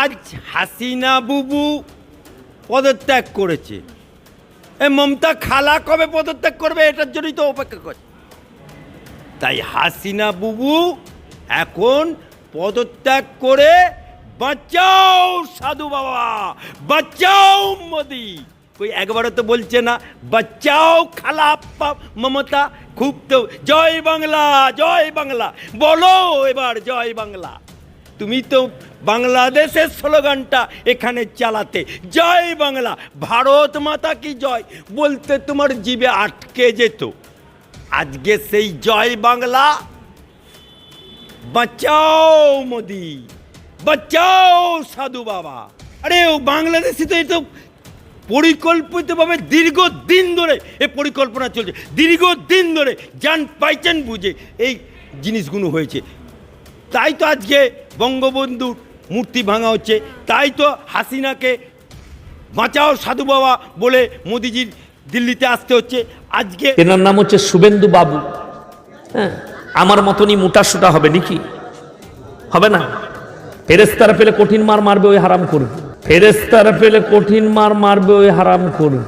আজ হাসিনা বুবু পদত্যাগ করেছে। এ মমতা খালা কবে পদত্যাগ করবে এটার জন্যই তো অপেক্ষা করছে। তাই হাসিনা বুবু এখন পদত্যাগ করে বাঁচাও সাধু বাবা, বাঁচাও মোদি। ওই একবারও তো বলছে না, বাঁচাও খালা মমতা, খুব তো জয় বাংলা জয় বাংলা, বলো এবার জয় বাংলা। তুমি তো বাংলাদেশের স্লোগানটা এখানে চালাতে। জয় বাংলা, ভারত মাতা কি জয়? বলতে তোমার জীবে আটকে যেত। আজকে সেই জয় বাংলা। বাঁচাও মোদি, বাঁচাও সাধু বাবা। আরে, ও বাংলাদেশি তো তো পরিকল্পিতভাবে দীর্ঘদিন ধরে এ পরিকল্পনা চলছে। দীর্ঘদিন ধরে যান পাইছেন বুঝে এই জিনিসগুলো হয়েছে। তাই তো আজকে বঙ্গবন্ধুর মূর্তি ভাঙা হচ্ছে। তাই তো হাসিনাকে বাঁচাও সাধু বাবা বলে মোদিজির দিল্লিতে আসতে হচ্ছে। আজকে এনার নাম হচ্ছে শুভেন্দু বাবু। হ্যাঁ আমার মতনই মোটা সোটা হবে নাকি? হবে না? ফেরেস্তারা পেলে কঠিন মার মারবে ওই হারাম করবে। ফেরেস্তারা পেলে কঠিন মার মারবে ওই হারাম করবে।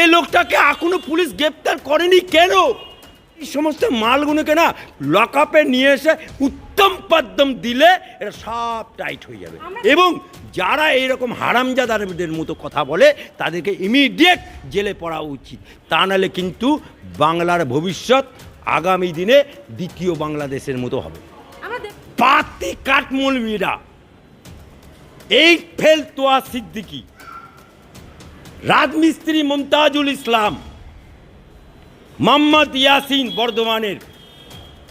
এই লোকটাকে এখনও পুলিশ গ্রেপ্তার করেনি কেন? এই সমস্ত মালগুলোকে না লক আপে নিয়ে এসে উত্তম পাদ্যম দিলে এটা সব টাইট হয়ে যাবে। এবং যারা এইরকম হারামজাদারদের মতো কথা বলে তাদেরকে ইমিডিয়েট জেলে পড়া উচিত। তা নাহলে কিন্তু বাংলার ভবিষ্যৎ আগামী দিনে দ্বিতীয় বাংলাদেশের মতো হবে। পাতি কাঠমূল মীরা এই ফেল তোয়া সিদ্দিকি রাজমিস্ত্রি মমতাজুল ইসলাম মোহাম্মদ ইয়াসিন বর্ধমানের।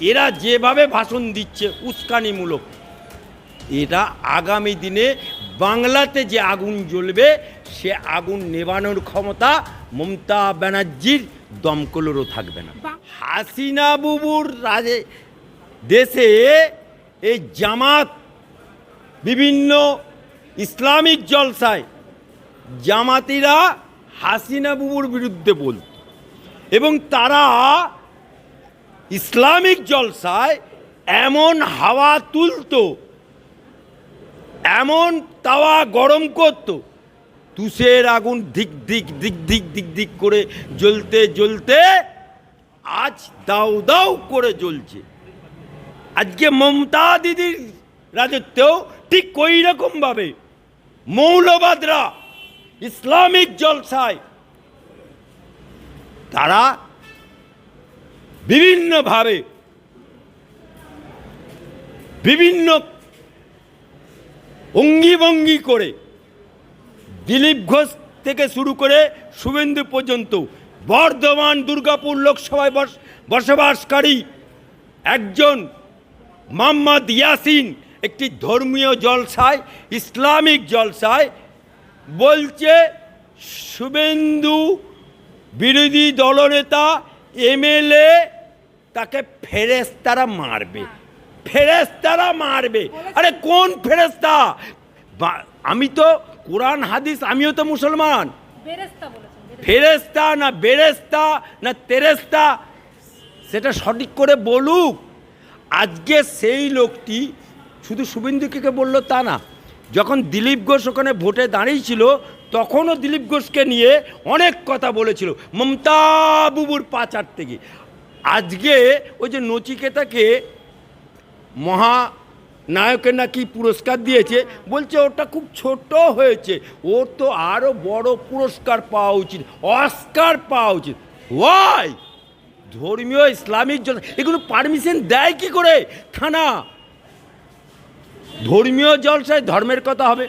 এরা যেভাবে ভাষণ দিচ্ছে উস্কানিমূলক এরা আগামী দিনে বাংলাতে যে আগুন জ্বলবে সে আগুন নেবানোর ক্ষমতা মমতা ব্যানার্জির দমকলেরও থাকবে না। হাসিনা বুবুর রাজে দেশে এই জামাত বিভিন্ন ইসলামিক জলসায় জামাতিরা হাসিনা বুবুর বিরুদ্ধে বলত এবং তারা ইসলামিক জলসায় এমন হাওয়া তুলতো, এমন তাওয়া গরম করত, তুষের আগুন দিক দিক দিক দিক দিক দিক করে জ্বলতে জ্বলতে আজ দাউ দাউ করে জ্বলছে। আজকে মমতা দিদির রাজত্বেও ঠিক ওই রকমভাবে মৌলবাদরা ইসলামিক জলসায় তারা বিভিন্নভাবে বিভিন্ন অঙ্গিভঙ্গি করে দিলীপ ঘোষ থেকে শুরু করে শুভেন্দু পর্যন্ত বর্ধমান, দুর্গাপুর লোকসভায় বস- বসবাসকারী একজন মোহাম্মদ ইয়াসিন, একটি ধর্মীয় জলসায়, ইসলামিক জলসায় বলছে শুভেন্দু বিরোধী দলনেতা এমএলএ তাকে ফেরেস্তারা মারবে। ফেরেস্তারা মারবে। আরে কোন ফেরেস্তা আমি তো কোরআন হাদিস আমিও তো মুসলমান। ফেরেস্তা না বেরেস্তা না তেরেস্তা সেটা সঠিক করে বলুক। আজকে সেই লোকটি শুধু শুভেন্দুকে বলল তা না যখন দিলীপ ঘোষ ওখানে ভোটে দাঁড়িয়েছিল তখনও দিলীপ ঘোষকে নিয়ে অনেক কথা বলেছিল। মমতা বুবুর পাচার থেকে। আজকে ওই যে নচিকেতাকে মহা নায়কের নাকি পুরস্কার দিয়েছে, বলছে ওটা খুব ছোট হয়েছে, ওর তো আরও বড় পুরস্কার পাওয়া উচিত, অস্কার পাওয়া উচিত। ওয়াই ধর্মীয় ইসলামিক জন এগুলো পারমিশন দেয় কি করে? থানা। ধর্মীয় জলসায় ধর্মের কথা হবে।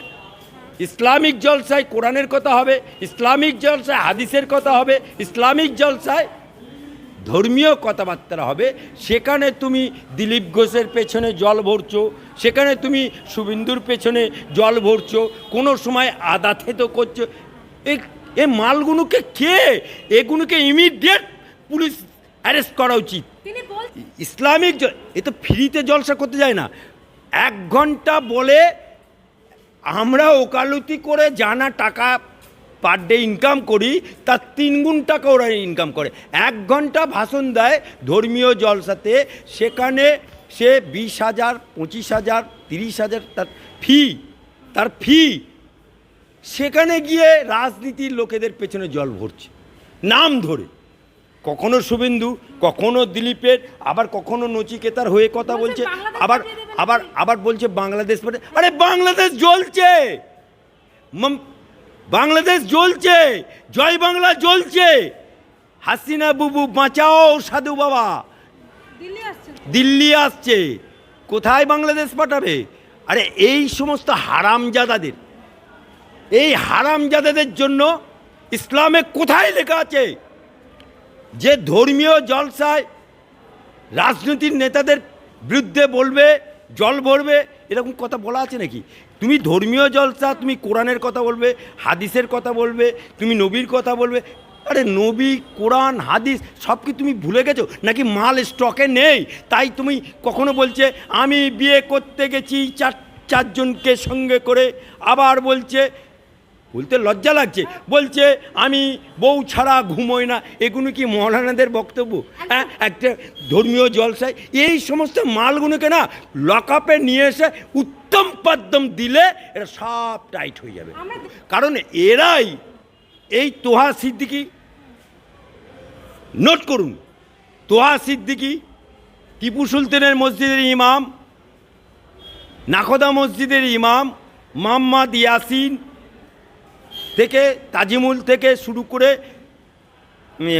ইসলামিক জলসায় কোরআনের কথা হবে ইসলামিক জলসায় হাদিসের কথা হবে ইসলামিক জলসায় ধর্মীয় কথাবার্তা হবে। সেখানে তুমি দিলীপ ঘোষের পেছনে জল ভরছো সেখানে তুমি শুভেন্দুর পেছনে জল ভরছো কোনো সময় আদা থেতো করছ। এই এ মালগুলোকে কে? এগুলোকে ইমিডিয়েট পুলিশ অ্যারেস্ট করা উচিত। ইসলামিক এ তো ফ্রিতে জলসা করতে যায় না। এক ঘণ্টা বলে আমরা ওকালতি করে জানা টাকা পার ডে ইনকাম করি, তার তিন গুণ টাকা ওরা ইনকাম করে। এক ঘণ্টা ভাষণ দেয় ধর্মীয় জলসাতে, সেখানে সে বিশ হাজার, পঁচিশ হাজার, তিরিশ হাজার তার ফি তার ফি সেখানে গিয়ে রাজনীতির লোকেদের পেছনে জল ভরছে। নাম ধরে। কখনো শুভেন্দু কখনো দিলীপের আবার কখনো নচিকেতার হয়ে কথা বলছে আবার আবার আবার বলছে বাংলাদেশ আরে বাংলাদেশ জ্বলছে! বাংলাদেশ জ্বলছে! জয় বাংলা জ্বলছে! হাসিনা বুবু বাঁচাও সাধু বাবা! দিল্লি দিল্লি আসছে। কোথায় বাংলাদেশ পাঠাবে? আরে এই সমস্ত হারামজাদাদের এই হারামজাদাদের জন্য ইসলামে কোথায় লেখা আছে? যে ধর্মীয় জলসায় রাজনৈতিক নেতাদের বিরুদ্ধে বলবে, জল ভরবে, এরকম কথা বলা আছে নাকি? তুমি ধর্মীয় জলসা, তুমি কোরআনের কথা বলবে, হাদিসের কথা বলবে, তুমি নবীর কথা বলবে, আরে নবী, কোরআন, হাদিস, সব কি তুমি ভুলে গেছো? নাকি মাল স্টকে নেই? তাই তুমি কখনো বলছে, আমি বিয়ে করতে গেছি চার, চারজনকে সঙ্গে করে। আবার বলছে বলতে লজ্জা লাগছে। বলছে আমি বউ ছাড়া ঘুমোই না। এগুলো কি মৌলানাদের বক্তব্য? হ্যাঁ একটা ধর্মীয় জলসায় এই সমস্ত মালগুলোকে না লকআপে নিয়ে এসে উত্তম পাদ্যম দিলে এটা সব টাইট হয়ে যাবে। কারণ এরাই এই তোহা সিদ্দিকি। নোট করুন তোহা সিদ্দিকি টিপু সুলতানের মসজিদের ইমাম নাকদা মসজিদের ইমাম মোহাম্মদ ইয়াসিন থেকে, তাজিমুল থেকে শুরু করে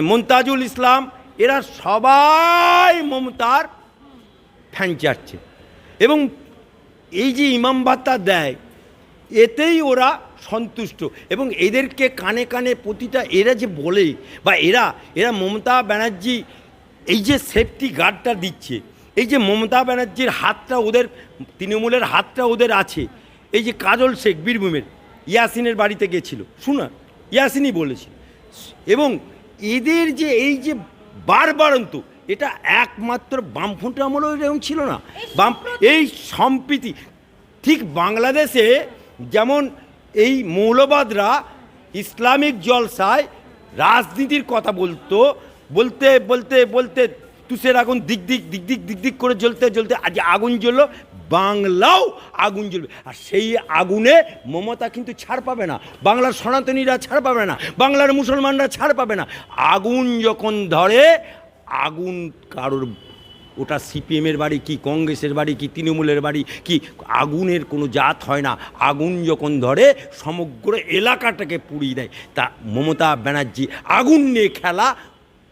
মমতাজুল ইসলাম, এরা সবাই মমতার ফ্যান চাটছে এবং এই যে ইমাম ভাতা দেয়, এতেই ওরা সন্তুষ্ট। এবং এদেরকে কানে কানে প্রতিটা এরা যে বলে, বা এরা এরা মমতা ব্যানার্জি, এই যে সেফটি গার্ডটা দিচ্ছে, এই যে মমতা ব্যানার্জির হাতটা ওদের, তৃণমূলের হাতটা ওদের আছে, এই যে কাজল শেখ, বীরভূমের ইয়াসিনের বাড়িতে গেছিল। শোনা ইয়াসিনই বলেছিল এবং এদের যে এই যে বারবারন্ত এটা একমাত্র বামফ্রন্ট আমলেও এরকম ছিল না। বাম এই সম্প্রীতি ঠিক বাংলাদেশে যেমন এই মৌলবাদরা ইসলামিক জলসায় রাজনীতির কথা বলতো বলতে বলতে বলতে তুষের আগুন দিক দিক দিক দিক দিক দিক করে জ্বলতে জ্বলতে আজ আগুন জ্বললো বাংলাও আগুন জ্বলবে। আর সেই আগুনে মমতা কিন্তু ছাড় পাবে না। বাংলার সনাতনীরা ছাড় পাবে না। বাংলার মুসলমানরা ছাড় পাবে না। আগুন যখন ধরে, আগুন কারোর, ওটা সিপিএমের বাড়ি কি, কংগ্রেসের বাড়ি কি, তৃণমূলের বাড়ি কি, আগুনের কোনো জাত হয় না। আগুন যখন ধরে, সমগ্র এলাকাটাকে পুড়িয়ে দেয়। তা মমতা ব্যানার্জি আগুন নিয়ে খেলা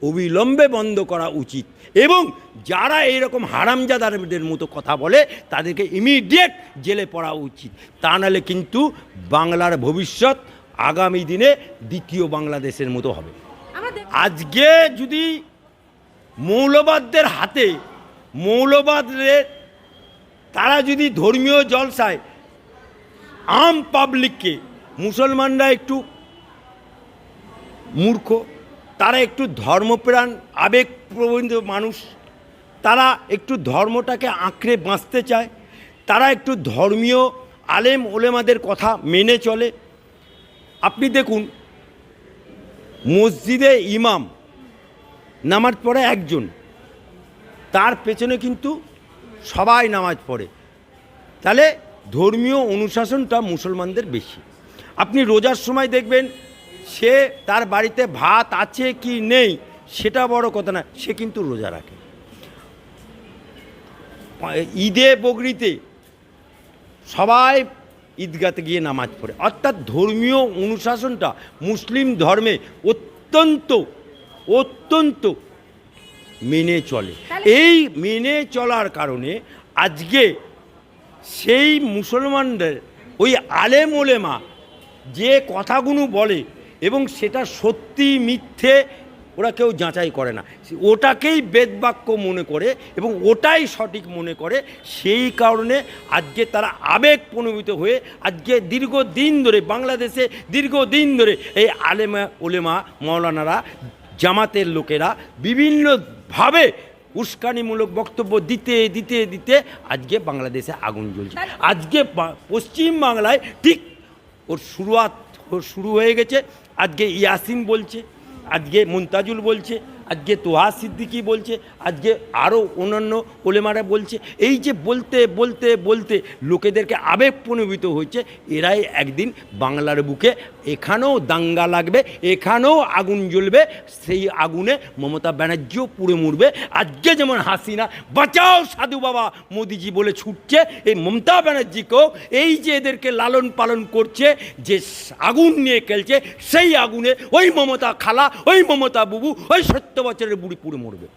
অবিলম্বে বন্ধ করা উচিত। এবং যারা এইরকম হারামজাদারদের মতো কথা বলে তাদেরকে ইমিডিয়েট জেলে পড়া উচিত। তা নাহলে কিন্তু বাংলার ভবিষ্যৎ আগামী দিনে দ্বিতীয় বাংলাদেশের মতো হবে। আজকে যদি মৌলবাদদের হাতে মৌলবাদদের তারা যদি ধর্মীয় জলসায় আম পাবলিককে মুসলমানরা একটু মূর্খ তারা একটু ধর্মপ্রাণ, আবেগপ্রবণ মানুষ। তারা একটু ধর্মটাকে আঁকড়ে বাঁচতে চায়। তারা একটু ধর্মীয় আলেম ওলেমাদের কথা মেনে চলে। আপনি দেখুন, মসজিদে ইমাম নামাজ পড়ে একজন। তার পেছনে কিন্তু সবাই নামাজ পড়ে। তাহলে ধর্মীয় অনুশাসনটা মুসলমানদের বেশি। আপনি রোজার সময় দেখবেন সে তার বাড়িতে ভাত আছে কি নেই সেটা বড় কথা না সে কিন্তু রোজা রাখে। ঈদে বগরিতে সবাই ঈদগাতে গিয়ে নামাজ পড়ে। অর্থাৎ ধর্মীয় অনুশাসনটা মুসলিম ধর্মে অত্যন্ত অত্যন্ত মেনে চলে। এই মেনে চলার কারণে আজকে সেই মুসলমানদের ওই আলেম ওলেমা যে কথাগুলো বলে এবং সেটা সত্যি মিথ্যে ওরা কেউ যাচাই করে না। ওটাকেই বেদবাক্য মনে করে এবং ওটাই সঠিক মনে করে সেই কারণে আজকে তারা আবেগ প্রণোদিত হয়ে আজকে দীর্ঘদিন ধরে বাংলাদেশে দীর্ঘদিন ধরে এই আলেমা ওলেমা মৌলানারা জামাতের লোকেরা বিভিন্নভাবে উস্কানিমূলক বক্তব্য দিতে দিতে দিতে আজকে বাংলাদেশে আগুন জ্বলছে। আজকে পশ্চিম বাংলায় ঠিক ওর শুরুয়াত শুরু হয়ে গেছে। আজকে ইয়াসিন বলছে, আজকে মুনতাজুল বলছে, আজকে তোহা সিদ্দিকি বলছে, আজকে আরও অন্যান্য ওলেমারা বলছে। এই যে বলতে বলতে বলতে লোকেদেরকে আবেগ প্রণোবিত হয়েছে, এরাই একদিন বাংলার বুকে এখানেও দাঙ্গা লাগবে এখানেও আগুন জ্বলবে সেই আগুনে মমতা ব্যানার্জিও পুড়ে মরবে। আজকে যেমন হাসিনা বাঁচাও সাধু বাবা মোদিজি বলে ছুটছে এই মমতা ব্যানার্জিকেও এই যে এদেরকে লালন পালন করছে যে আগুন নিয়ে খেলছে সেই আগুনে ওই মমতা খালা ওই মমতা বুবু ওই সত্য বছরের বুড়ি পুড়ে মরবে।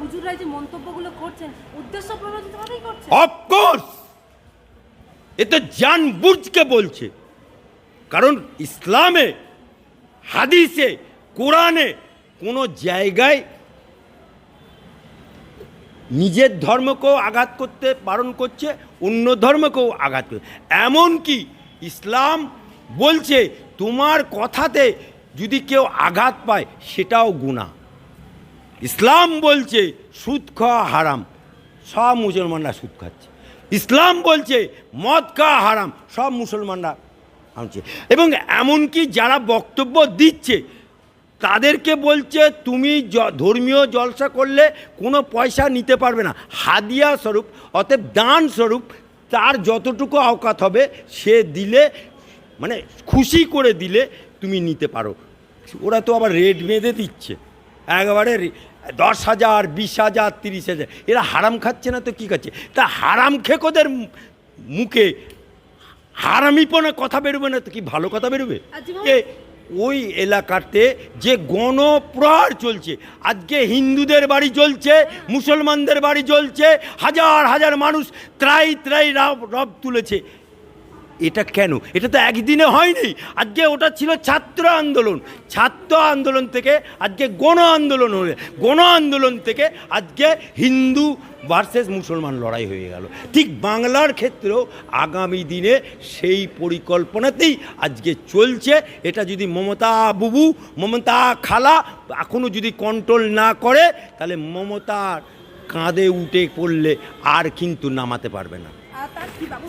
হুজুররা যে মন্তব্যগুলো করছেন উদ্দেশ্য প্রণোদিতভাবেই করছেন? অফকোর্স এ তো জান বুঝকে বলছে। কারণ ইসলামে, হাদিসে, কোরআনে কোনো জায়গায় নিজের ধর্মকেও আঘাত করতে, বারণ করছে, অন্য ধর্মকেও আঘাত করছে। এমনকি ইসলাম বলছে, তোমার কথাতে যদি কেউ আঘাত পায়, সেটাও গুণা ইসলাম বলছে, সুদ খাওয়া হারাম, সব মুসলমানরা সুদ খাচ্ছে। ইসলাম বলছে, মদ খাওয়া হারাম, সব মুসলমানরা আনছে এবং এমনকি যারা বক্তব্য দিচ্ছে, তাদেরকে বলছে, তুমি ধর্মীয় জলসা করলে কোনো পয়সা নিতে পারবে না। হাদিয়া স্বরূপ, অতএব দান স্বরূপ, তার যতটুকু আওকাত হবে, সে দিলে মানে খুশি করে দিলে তুমি নিতে পারো। ওরা তো আবার রেট বেঁধে দিচ্ছে। একেবারে দশ হাজার, বিশ হাজার, তিরিশ হাজার, এরা হারাম খাচ্ছে না তো কী খাচ্ছে? তা হারাম খেকোদের মুখে হারামিপনা কথা বেরোবে না তো কি ভালো কথা বেরোবে? ওই এলাকাতে যে গণপ্রহার চলছে আজকে হিন্দুদের বাড়ি চলছে মুসলমানদের বাড়ি চলছে হাজার হাজার মানুষ ত্রাই ত্রাই রব রব তুলেছে। এটা কেন? এটা তো একদিনে হয়নি। আজকে ওটা ছিল ছাত্র আন্দোলন। ছাত্র আন্দোলন থেকে আজকে গণ আন্দোলন হয়ে গণ আন্দোলন থেকে আজকে হিন্দু ভার্সেস মুসলমান লড়াই হয়ে গেল। ঠিক বাংলার ক্ষেত্রেও আগামী দিনে সেই পরিকল্পনাতেই আজকে চলছে। এটা যদি মমতা বুবু মমতা খালা এখনও যদি কন্ট্রোল না করে তাহলে মমতার কাঁধে উঠে পড়লে আর কিন্তু নামাতে পারবে না।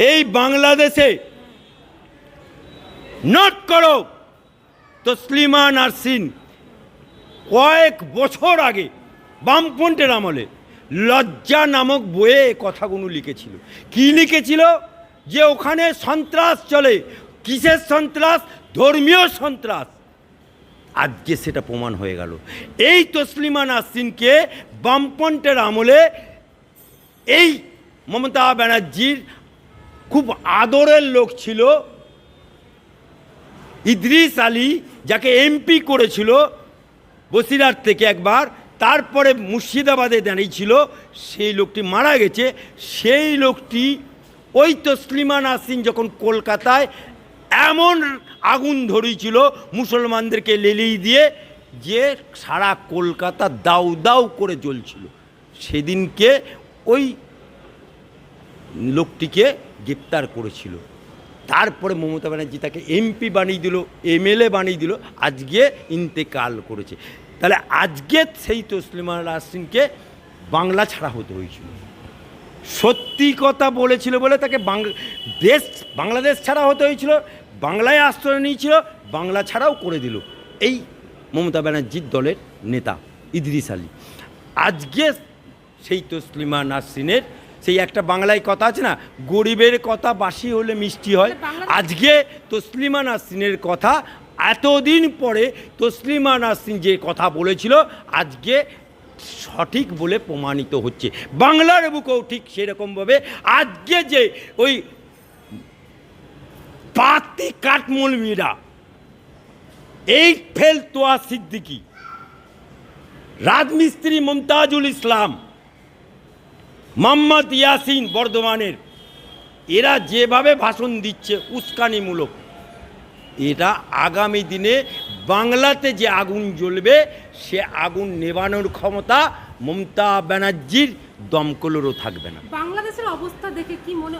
এই বাংলাদেশে নট করো। তসলিমা নার্সিন, কয়েক বছর আগে বামপন্থের আমলে লজ্জা নামক বইয়ে কথাগুলো লিখেছিল। কি লিখেছিল? যে ওখানে সন্ত্রাস চলে। কিসের সন্ত্রাস? ধর্মীয় সন্ত্রাস। আজকে সেটা প্রমাণ হয়ে গেল। এই তসলিমা নাসরিনকে বামপন্থের আমলে এই মমতা ব্যানার্জির খুব আদরের লোক ছিল ইদ্রিস আলী যাকে এমপি করেছিল বসিরহাট থেকে একবার, তারপরে মুর্শিদাবাদে দাঁড়িয়েছিল সেই লোকটি মারা গেছে। সেই লোকটি ওই তসলিমা নাসরিন যখন কলকাতায় এমন আগুন ধরিয়েছিল মুসলমানদেরকে লেলিয়ে দিয়ে যে সারা কলকাতা দাউ দাউ করে জ্বলছিল। সেদিনকে ওই লোকটিকে গ্রেপ্তার করেছিল। তারপরে মমতা ব্যানার্জি তাকে এমপি বানিয়ে দিল এমএলএ বানিয়ে দিল, আজকে ইন্তেকাল করেছে। তাহলে আজকে সেই তসলিমা নাসরিনকে বাংলা ছাড়া হতে হয়েছিল। সত্যি কথা বলেছিল বলে তাকে দেশ, বাংলাদেশ ছাড়া হতে হয়েছিল, বাংলায় আশ্রয় নিয়েছিল, বাংলা ছাড়াও করে দিল। এই মমতা ব্যানার্জির দলের নেতা ইদ্রিস আলী। আজকে সেই তসলিমা নাসরিনের সেই একটা বাংলায় কথা আছে না গরিবের কথা বাসি হলে মিষ্টি হয়। আজকে তসলিমা নাসরিনের কথা এতদিন পরে তসলিমা নাসরিন যে কথা বলেছিল আজকে সঠিক বলে প্রমাণিত হচ্ছে। বাংলার বুকেও ঠিক সেরকমভাবে। আজকে যে ওই পাতি কাঠমলমিরা এই ফেল তোয়া সিদ্দিকি রাজমিস্ত্রি মমতাজুল ইসলাম মোহাম্মদ ইয়াসিন বর্ধমানের। এরা যেভাবে ভাষণ দিচ্ছে উস্কানিমূলক এটা আগামী দিনে বাংলাতে যে আগুন জ্বলবে সে আগুন নেবানোর ক্ষমতা মমতা ব্যানার্জির দমকলেরও থাকবে না। বাংলাদেশের অবস্থা দেখে কি মনে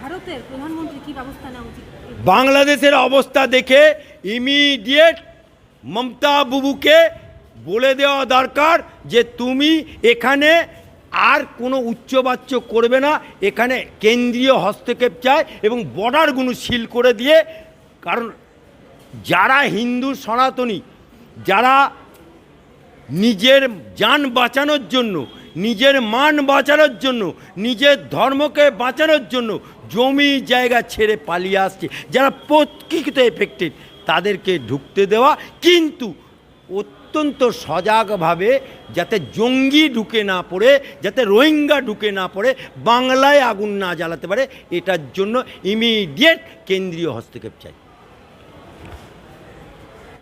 ভারতের প্রধানমন্ত্রী কি ব্যবস্থা নেওয়া উচিত? বাংলাদেশের অবস্থা দেখে ইমিডিয়েট মমতা বুবুকে বলে দেওয়া দরকার যে তুমি এখানে আর কোনো উচ্চবাচ্য করবে না। এখানে কেন্দ্রীয় হস্তক্ষেপ চায় এবং বর্ডারগুলো সিল করে দিয়ে, কারণ যারা হিন্দু সনাতনী, যারা নিজের যান বাঁচানোর জন্য, নিজের মান বাঁচানোর জন্য, নিজের ধর্মকে বাঁচানোর জন্য জমি জায়গা ছেড়ে পালিয়ে আসছে, যারা প্রকৃত এফেক্টেড তাদেরকে ঢুকতে দেওয়া। কিন্তু অত্যন্ত সজাগভাবে যাতে জঙ্গি ঢুকে না পড়ে, যাতে রোহিঙ্গা ঢুকে না পড়ে, বাংলায় আগুন না জ্বালাতে পারে, এটার জন্য ইমিডিয়েট কেন্দ্রীয় হস্তক্ষেপ চাই।